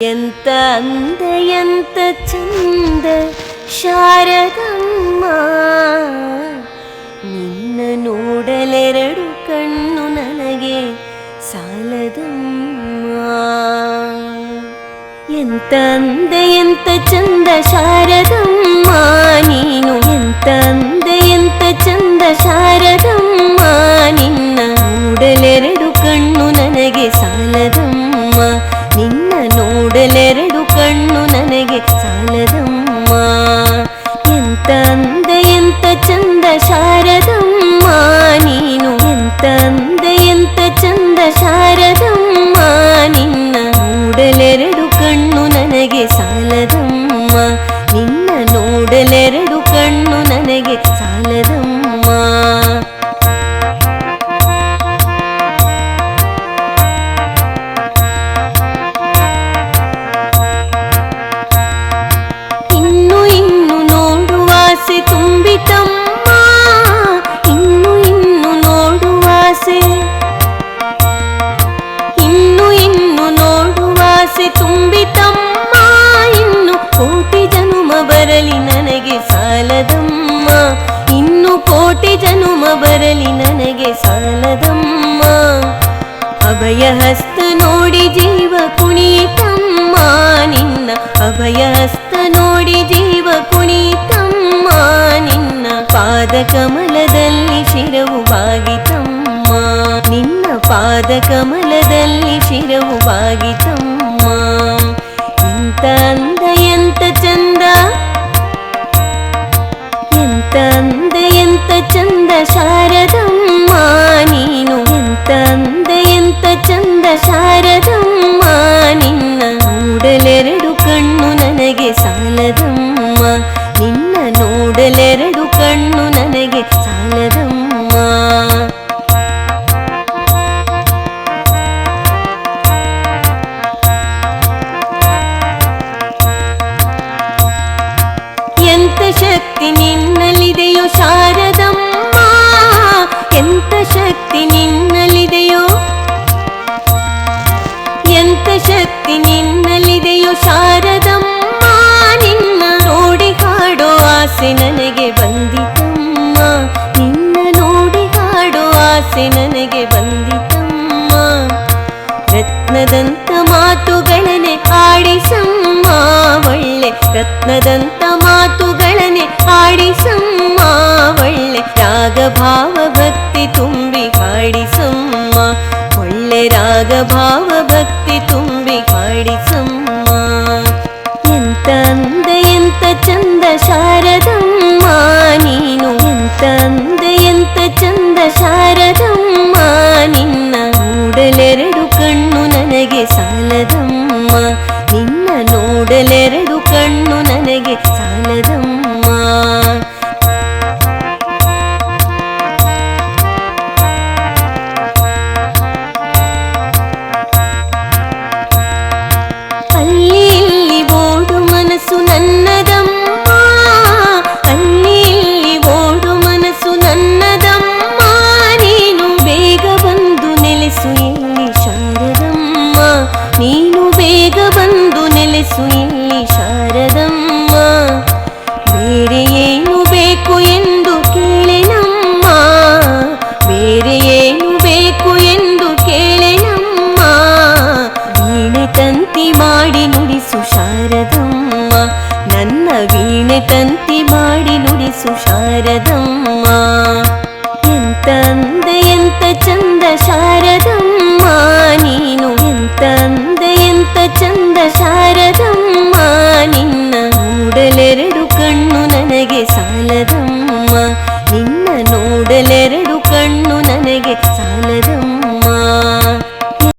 ಎಂತ ಅಂದ ಎಂತ ಚಂದ ಶಾರದಮ್ಮ ನಿನ್ನ ನೋಡಲೆರಡು ಕಣ್ಣು ನನಗೆ ಸಾಲದಮ್ಮ ಎಂತ ಅಂದ ಎಂತ ಚಂದ ಶಾರದಮ್ಮ ಎಂತ ಚಂದ ಶಾರದಮ್ಮ ಅಭಯ ಹಸ್ತ ನೋಡಿ ಜೀವ ಕುಣಿತಮ್ಮ ನಿನ್ನ ಅಭಯ ಹಸ್ತ ನೋಡಿ ಜೀವ ಕುಣಿತಮ್ಮ ನಿನ್ನ ಪಾದ ಕಮಲದಲ್ಲಿ ಶಿರವು ಬಾಗಿತಮ್ಮ ನಿನ್ನ ಪಾದ ಕಮಲದಲ್ಲಿ ಶಿರವು ಬಾಗಿತಮ್ಮ ಎಂತ ಚಂದ ಶಾರದಮ್ಮ ನಿನ್ನ ನೋಡಲೆರಡು ಕಣ್ಣು ನನಗೆ ಸಾಲದಮ್ಮ. ನಿನ್ನ ನೋಡಲೆರಡು ಕಣ್ಣು ನನಗೆ ಸಾಲದಮ್ಮ. ಎಂತ ಶಕ್ತಿ ನಿನ್ನಲ್ಲಿದೆಯೋ ಶಾರದಮ್ಮ ಆಸೆ ನನಗೆ ಬಂದಿತಮ್ಮ. ರತ್ನದಂತ ಮಾತುಗಳನೆ ಆಡಿಸಮ್ಮ. ಒಳ್ಳೆ ರತ್ನದಂತ ಮಾತುಗಳನೆ ಆಡಿಸಮ್ಮ. ಒಳ್ಳೆ ರಾಗ ಭಾವ ಭಕ್ತಿ ತುಂಬಿ ಹಾಡಿಸಮ್ಮ. ಒಳ್ಳೆ ರಾಗ ಭಾವ ಭಕ್ತಿ ತುಂಬಿ ಹಾಡಿಸಮ್ಮ. ಎಂತ ಅಂದ, ಎಂತ ಚಂದ, ಶಾರದಮ್ಮ. ನನಗೆ ಸಾಲದಮ್ಮ. ನಿನ್ನ ನೋಡಲೆರಡು ಕಣ್ಣು ನನಗೆ ಸಾಲದಮ್ಮ. ಅಲ್ಲಿ ಇಲ್ಲಿ ಓಡು ಮನಸ್ಸು ನನ್ನದಮ್ಮ ನೆಲೆಸು ಇಲ್ಲಿ ಶಾರದಮ್ಮ. ಬೇರೆ ಏನು ಬೇಕು ಎಂದು ಕೇಳೆನಮ್ಮ ಬೇರೆ ಏನು ಬೇಕು ಎಂದು ಕೇಳೆನಮ್ಮ ವೀಣೆ ತಂತಿ ಮಾಡಿ ನುಡಿಸು ಶಾರದಮ್ಮ. ನನ್ನ ವೀಣೆ ತಂತಿ ಮಾಡಿ ನುಡಿಸು ಶಾರದಮ್ಮ. ಎಂತ ಅಂದ, ಎಂತ ಚಂದ ಶಾರದಮ್ಮ ನನಗೆ ಸಾಲದಮ್ಮ. ನಿನ್ನ ನೋಡಲೆರಡು ಕಣ್ಣು ನನಗೆ ಸಾಲದಮ್ಮ